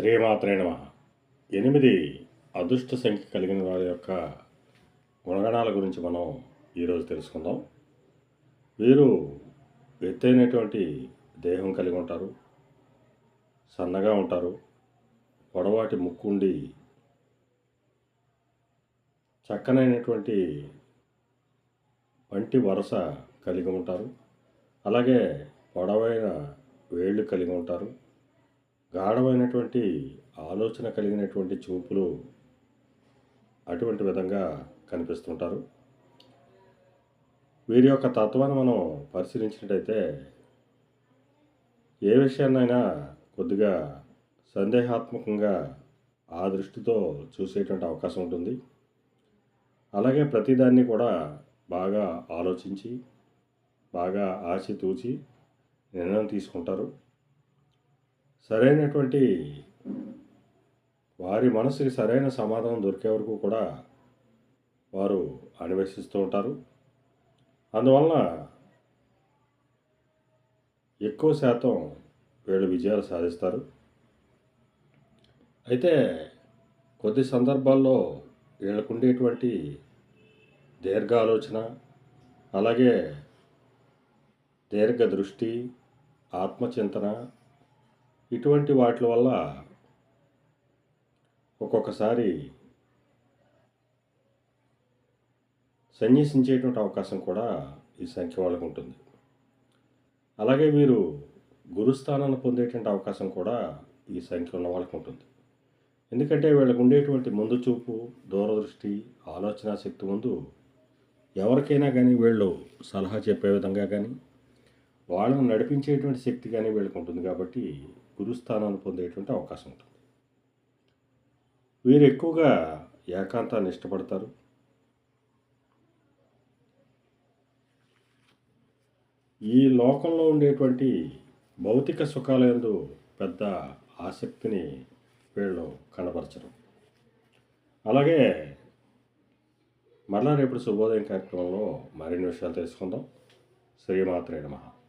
శ్రీమాత్రే నమ. ఎనిమిది అదృష్ట సంఖ్య కలిగిన వారి యొక్క గుణగణాల గురించి మనం ఈరోజు తెలుసుకుందాం. వీరు ఎత్తైనటువంటి దేహం కలిగి ఉంటారు సన్నగా ఉంటారు పొడవాటి ముక్కుండి చక్కనైనటువంటి వంటి వరస కలిగి ఉంటారు. అలాగే పొడవైన వేళ్ళు కలిగి ఉంటారు. గాఢమైనటువంటి ఆలోచన కలిగినటువంటి చూపులు అటువంటి విధంగా కనిపిస్తుంటారు. వీరి యొక్క తత్వాన్ని మనం పరిశీలించినట్టయితే ఏ విషయాన్నైనా కొద్దిగా సందేహాత్మకంగా ఆ దృష్టితో చూసేటువంటి అవకాశం ఉంటుంది. అలాగే ప్రతిదాన్ని కూడా బాగా ఆలోచించి బాగా ఆచితూచి నిర్ణయం తీసుకుంటారు. సరైనటువంటి వారి మనసుకి సరైన సమాధానం దొరికే వరకు కూడా వారు అన్వేషిస్తూ ఉంటారు. అందువలన ఎక్కువ శాతం వీళ్ళు విజయాలు సాధిస్తారు. అయితే కొద్ది సందర్భాల్లో వీళ్ళకు ఉండేటువంటి దీర్ఘ ఆలోచన అలాగే దీర్ఘ దృష్టి ఆత్మచింతన ఇటువంటి వాటి వల్ల ఒక్కొక్కసారి సన్యసించేటువంటి అవకాశం కూడా ఈ సంఖ్య వాళ్ళకు ఉంటుంది. అలాగే వీరు గురుస్థానాన్ని పొందేటువంటి అవకాశం కూడా ఈ సంఖ్య ఉన్న వాళ్ళకు ఉంటుంది. ఎందుకంటే వీళ్ళకు ఉండేటువంటి ముందు చూపు దూరదృష్టి ఆలోచన శక్తి ముందు ఎవరికైనా కానీ వీళ్ళు సలహా చెప్పే విధంగా కానీ వాళ్ళను నడిపించేటువంటి శక్తి కానీ వీళ్ళకి ఉంటుంది కాబట్టి గురుస్థానాన్ని పొందేటువంటి అవకాశం ఉంటుంది. వీరు ఎక్కువగా ఏకాంతాన్ని ఇష్టపడతారు. ఈ లోకంలో ఉండేటువంటి భౌతిక సుఖాలందు పెద్ద ఆసక్తిని వీళ్ళు కనపరచరు అలాగే మరలా రేపు శుభోదయం కార్యక్రమంలో మరిన్ని విషయాలు తెలుసుకుందాం. శ్రీమాత్రే నమః.